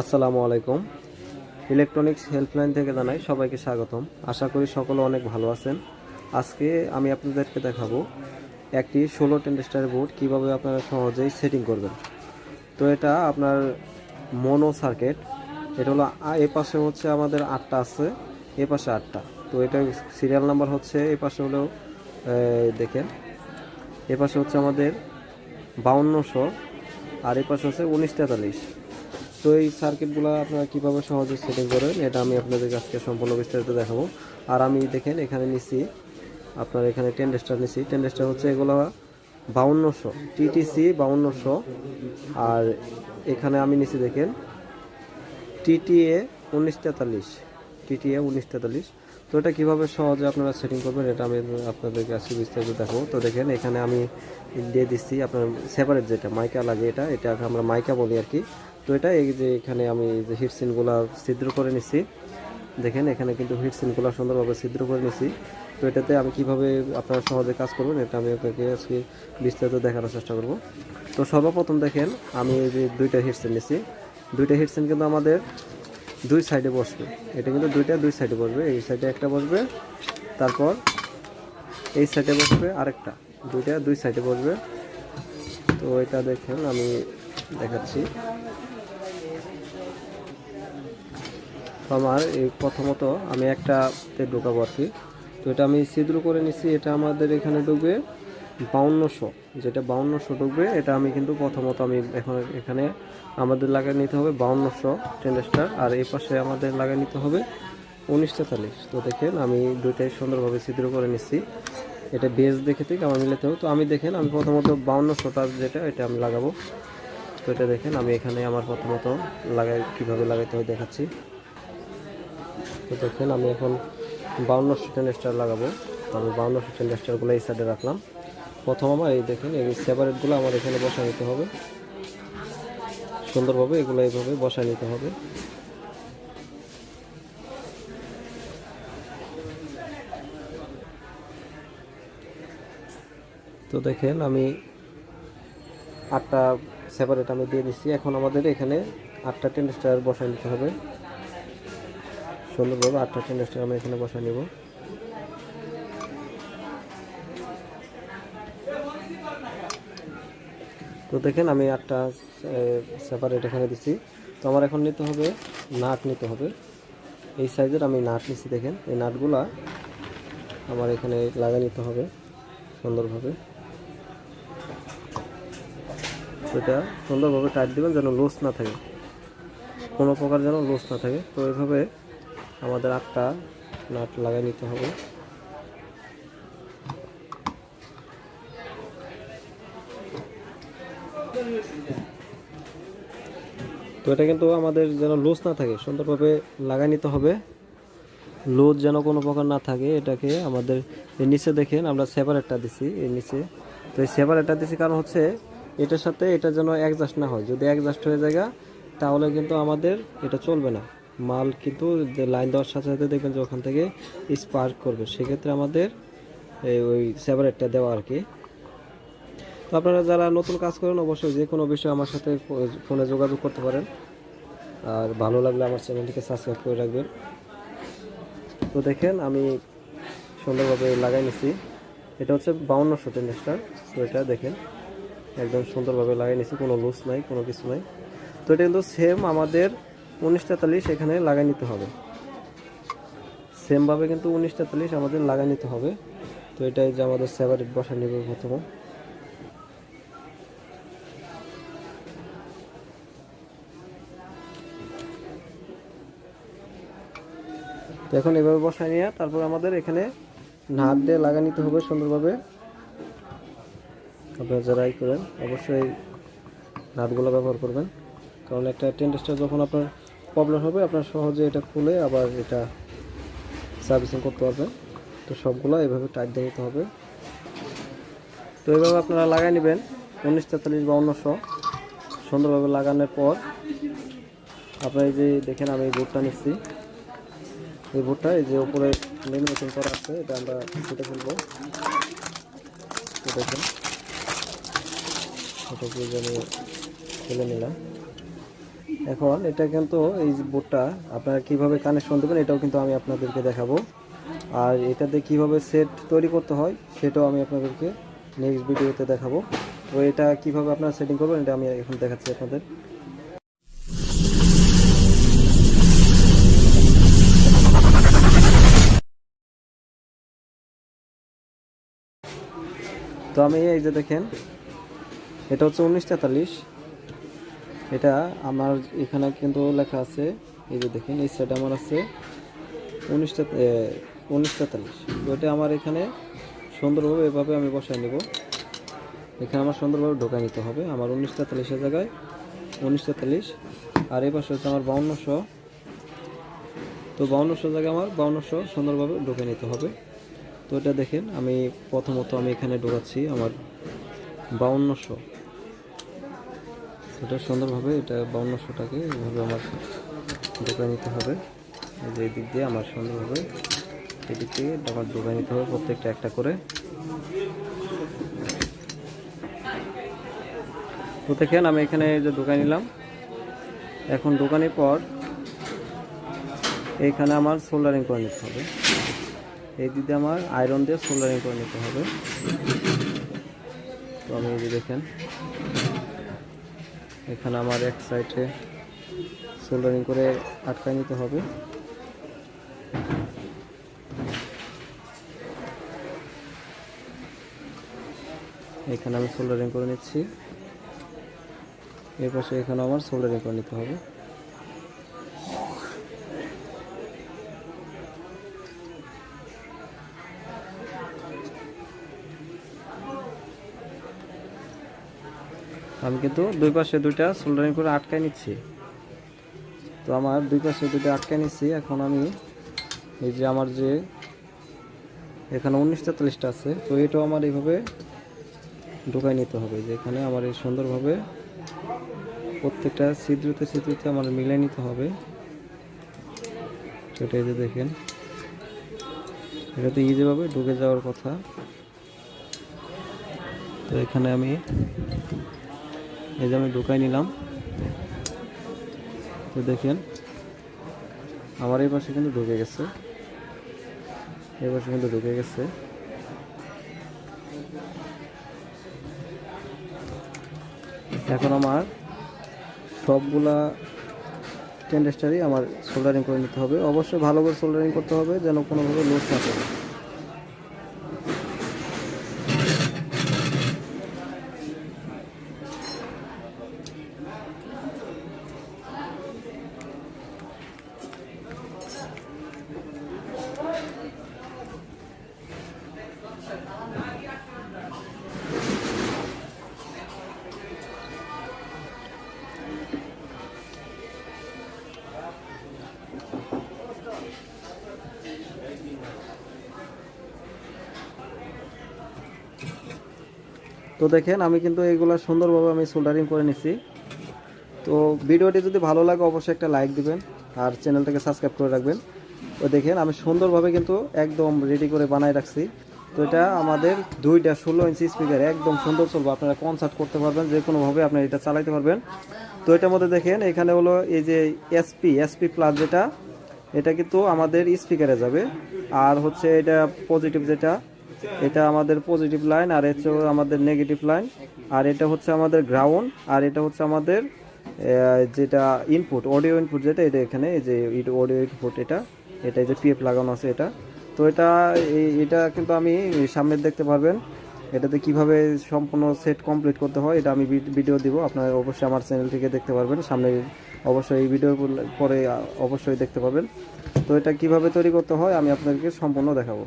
আসসালামু আলাইকুম। Electronics helpline থেকে জানাই সবাইকে স্বাগতম। আশা করি সকলে অনেক ভালো আছেন। আজকে আমি আপনাদেরকে দেখাবো একটি ষোলো টেন্ডেস্টার বোর্ড কীভাবে আপনারা সহজেই সেটিং করবেন। তো এটা আপনার মনো সার্কিট এটা হলো, এ পাশে হচ্ছে আমাদের আটটা আছে, এ পাশে আটটা। তো এটা সিরিয়াল নাম্বার হচ্ছে, এ পাশে হলো দেখেন, এ পাশে হচ্ছে আমাদের বাউন্নশো, আর এই পাশে হচ্ছে উনিশ তেতাল্লিশ। তো এই সার্কিটগুলো আপনারা কীভাবে সহজে সেটিং করেন এটা আমি আপনাদের কাছকে সম্পূর্ণ বিস্তারিত দেখাবো। আর আমি দেখেন, এখানে নিচ্ছি আপনার এখানে টেন্ডেস্টার নিচ্ছি টেন্ডেস্টার হচ্ছে এগুলো বাউন্নশো টিটিসি বাউন্নশো। আর এখানে আমি নিচ্ছি দেখেন টিটিএ উনিশ তেতাল্লিশ টিটিএ উনিশ তেতাল্লিশ। তো এটা কীভাবে সহজে আপনারা সেটিং করবেন, এটা আমি আপনাদেরকে আজকে বিস্তারিত দেখাবো। তো দেখেন, এখানে আমি দিয়ে দিচ্ছি আপনার সেপারেট যেটা, মাইকা লাগে এটা এটা আমরা মাইকা বলি আর কি। তো এটা এই যে এখানে আমি যে হিটসিনগুলো ছিদ্র করে নিচ্ছি দেখেন, এখানে কিন্তু হিটসিনগুলো সুন্দরভাবে ছিদ্র করে নিচ্ছি তো এটাতে আমি কীভাবে আপনারা সহজে কাজ করবেন, এটা আমি আপনাকে আজকে বিস্তারিত দেখানোর চেষ্টা করব। তো সর্বপ্রথম দেখেন, আমি এই যে দুইটা হিটসিন নিচ্ছি দুইটা হিটসিন কিন্তু আমাদের দুই সাইডে বসবে। এটা কিন্তু দুইটা দুই সাইডে বসবে। এই সাইডে একটা বসবে, তারপর এই সাইডে বসবে আরেকটা। দুইটা দুই সাইডে বসবে। তো এটা দেখেন, আমি দেখাচ্ছি। তো আমার এই প্রথমত আমি একটাতে ঢোকাবো আর কি। তো এটা আমি ছিদ্র করে নিচ্ছি এটা আমাদের এখানে ঢুকবে বাউন্নশো। যেটা বাউন্নশো ঢুকবে, এটা আমি কিন্তু প্রথমত আমি এখন এখানে আমাদের লাগিয়ে নিতে হবে বাউন্নশো টেন্ডেস্টার আর এই পাশে আমাদের লাগিয়ে নিতে হবে উনিশ তেতাল্লিশ। তো দেখেন আমি দুইটাই সুন্দরভাবে ছিদ্র করে নিচ্ছি এটা বেস দেখে থেকে আমার মিলাতে হবে। তো আমি দেখেন, আমি প্রথমত বাউন্নশোটা যেটা, এটা আমি লাগাবো। তো এটা দেখেন, আমি এখানে আমার প্রথমত লাগাই কীভাবে লাগাইতে হয় দেখাচ্ছি। তো দেখেন, আমি এখন বাউন্ন বাউন্নশো টেন্ডেস্টার লাগাবো। আমি বাউন্নশো টেন্ডেস্টারগুলো এই সাইডে রাখলাম। প্রথম আমার এই দেখেন, এই সেপারেটগুলো আমার এখানে বসায় নিতে হবে। সুন্দরভাবে এগুলো এইভাবে বসায় নিতে হবে। তো দেখেন, আমি আটটা সেপারেট আমি দিয়ে দিচ্ছি। এখন আমাদের এখানে আটটা টেন স্টার বসায় নিতে হবে। সুন্দরভাবে আটটা টেন্ডেস্টার আমি এখানে বসায় নিব। তো দেখেন আমি আটটা সেপারেট এখানে দিছি। তো আমার এখন নিতে হবে নাট নিতে হবে। এই সাইজের আমি নাট নিচ্ছি দেখেন। এই নাটগুলা আমার এখানে লাগা নিতে হবে সুন্দরভাবে। এটা সুন্দরভাবে টাইট দিবেন যেন লুজ না থাকে। কোনো প্রকার যেন লুজ না থাকে। তো এইভাবে আমাদের আটটা নাট লাগাই নিতে হবে। তো এটা কিন্তু আমাদের যেন লুজ না থাকে, সুন্দরভাবে লাগাই নিতে হবে। লুজ যেন কোনো প্রকার না থাকে, এটাকে আমাদের এই নিচে দেখেন, আমরা সেপারেটটা দিছি এর নিচে। তো এই সেপারেটটা দিছি কারণ হচ্ছে এটার সাথে এটা যেন অ্যাডজাস্ট না হয়। যদি অ্যাডজাস্ট হয়ে যায় তাহলে কিন্তু আমাদের এটা চলবে না। মাল কিন্তু যে লাইন দেওয়ার সাথে সাথে দেখবেন যে ওখান থেকে স্পার্ক করবে। সেক্ষেত্রে আমাদের এই ওই সেপারেটটা দেওয়া আর কি। তো আপনারা যারা নতুন কাজ করেন, অবশ্যই যে কোনো বিষয়ে আমার সাথে ফোনে যোগাযোগ করতে পারেন। আর ভালো লাগলে আমার চ্যানেলটিকে সাবস্ক্রাইব করে রাখবেন। তো দেখেন, আমি সুন্দরভাবে লাগাই নিছি। এটা হচ্ছে বাউন্নশো টেন্ডেস্টার তো এটা দেখেন, একদম সুন্দরভাবে লাগাই নিছি। কোনো লুজ নাই, কোনো কিছু নাই। তো এটা কিন্তু সেম আমাদের উনিশ তেতাল্লিশ এখানে লাগাই নিতে হবে। সেমভাবে কিন্তু উনিশ তেতাল্লিশ আমাদের লাগাই নিতে হবে। তো এটাই যে আমাদের সেভারেট বসা নেবে প্রথমে। এখন এভাবে বসায় নিয়ে তারপর আমাদের এখানে নাট দিয়ে লাগা নিতে হবে সুন্দরভাবে। আপনারা যারাই করেন, অবশ্যই নাটগুলো ব্যবহার করবেন। কারণ একটা টেন্ডেস্টার যখন আপনার প্রবলেম হবে, আপনার সহজে এটা খুলে আবার এটা সার্ভিসিং করতে পারবেন। তো সবগুলো এভাবে টাইট দিয়ে নিতে হবে। তো এভাবে আপনারা লাগাই নেবেন, উনিশ, তেতাল্লিশ বা অন্যশো সুন্দরভাবে লাগানোর পর আপনারা এই যে দেখেন আমি এই বোর্ডটা নিচ্ছি। এই বোর্ডটা এই যে ওপরে লেমিনেশন করা আছে, এটা আমরা কেটে ফেলব দেখেন আমি ফেলে নিলাম। এখন এটা কিন্তু এই বোর্ডটা, আপনারা কীভাবে কানেকশন দেবেন এটাও কিন্তু আমি আপনাদেরকে দেখাবো। আর এটাতে কীভাবে সেট তৈরি করতে হয় সেটাও আমি আপনাদেরকে নেক্সট ভিডিওতে দেখাবো। তো এটা কীভাবে আপনারা সেটিং করবেন এটা আমি এখন দেখাচ্ছি আপনাদের। তো আমি এই যে দেখেন, এটা হচ্ছে উনিশ তেতাল্লিশ। এটা আমার এখানে কিন্তু লেখা আছে, এই যে দেখেন, এই সাইডে আমার আছে উনিশ উনিশ তেতাল্লিশ এটা আমার এখানে সুন্দরভাবে এভাবে আমি বসায় নেব। এখানে আমার সুন্দরভাবে ঢোকায় নিতে হবে। আমার উনিশ তেতাল্লিশের জায়গায় উনিশ তেতাল্লিশ আর এই পাশে হচ্ছে আমার বাউন্নশো। তো বাউন্নশো জায়গায় আমার বাউন্নশো সুন্দরভাবে ঢুকে নিতে হবে। তো এটা দেখেন, আমি প্রথমত আমি এখানে ঢোকাচ্ছি আমার বাউন্নশো। এটা সুন্দরভাবে, এটা বাউন্নশোটাকে এভাবে আমার ঢোকায় নিতে হবে। যে দিক দিয়ে আমার সুন্দরভাবে এদিক থেকে আমার ঢোকায় নিতে হবে প্রত্যেকটা একটা করে। তো দেখেন আমি এখানে যে ঢোকায় নিলাম। এখন দোকানের পর এইখানে আমার সোল্ডারিং করে নিতে হবে। এই দিকে আমার আয়রন দিয়ে সোল্ডারিং করে নিতে হবে। তো আমি এই দেখেন এখানে আমার এক সাইডে সোল্ডারিং করে আটকায় নিতে হবে। এখানে আমি সোল্ডারিং করে নিচ্ছি। এর পাশে এখানে আমার সোল্ডারিং করে নিতে হবে। আমি কিন্তু দুই পাশে দুইটা সোল্ডারিং করে আটকায় নিচ্ছি। তো আমার দুই পাশে দুইটা আটকায় নিচ্ছি। এখন আমি এই যে আমার যে এখানে উনিশ তেতাল্লিশটা আছে, তো এটাও আমার এইভাবে ঢোকাই নিতে হবে যে এখানে আমার এই সুন্দরভাবে প্রত্যেকটা ছিদ্রতে ছিদ্রতে আমার মিলে নিতে হবে। এটা এই যে দেখেন এটা তো ইজিভাবে ঢুকে যাওয়ার কথা। তো এখানে আমি এই যে আমি ঢুকাই নিলাম। তো দেখেন, আমার এই পাশে কিন্তু ঢুকে গেছে। এই পাশে কিন্তু ঢুকে গেছে। এখন আমার সবগুলা টেন্ডেস্টারই আমার সোল্ডারিং করে নিতে হবে। অবশ্যই ভালো করে সোল্ডারিং করতে হবে, যেন কোনোভাবে লুজ না করে তো দেখেন, আমি কিন্তু এইগুলা সুন্দরভাবে আমি সোল্ডারিং করে নিছি। তো ভিডিওটি যদি ভালো লাগে, অবশ্যই একটা লাইক দিবেন আর চ্যানেলটাকে সাবস্ক্রাইব করে রাখবেন। তো দেখেন, আমি সুন্দরভাবে কিন্তু একদম রেডি করে বানাই রাখছি। তো এটা আমাদের দুইটা ষোলো ইঞ্চি স্পিকার একদম সুন্দর চলবে। আপনারা কনসার্ট করতে পারবেন, যে কোনোভাবে আপনারা এটা চালাইতে পারবেন। তো এটার মধ্যে দেখেন, এখানে হলো এই যে এসপি এসপি প্লাস যেটা, এটা কিন্তু আমাদের স্পিকারে যাবে। আর হচ্ছে এটা পজিটিভ যেটা এটা আমাদের পজিটিভ লাইন আর হচ্ছে আমাদের নেগেটিভ লাইন আর এটা হচ্ছে আমাদের গ্রাউন্ড আর এটা হচ্ছে আমাদের যেটা ইনপুট অডিও ইনপুট যেটা, এটা এখানে যে অডিও ইনপুট এটা এটা যে পিএফ লাগানো আছে এটা। তো এটা এটা কিন্তু আমি সামনে দেখতে পারবেন। এটাতে কীভাবে সম্পূর্ণ সেট কমপ্লিট করতে হয়, এটা আমি ভিডিও দিব। আপনারা অবশ্যই আমার চ্যানেল থেকে দেখতে পারবেন। সামনে অবশ্যই এই ভিডিও পরে অবশ্যই দেখতে পাবেন। তো এটা কীভাবে তৈরি করতে হয়, আমি আপনাদেরকে সম্পূর্ণ দেখাবো।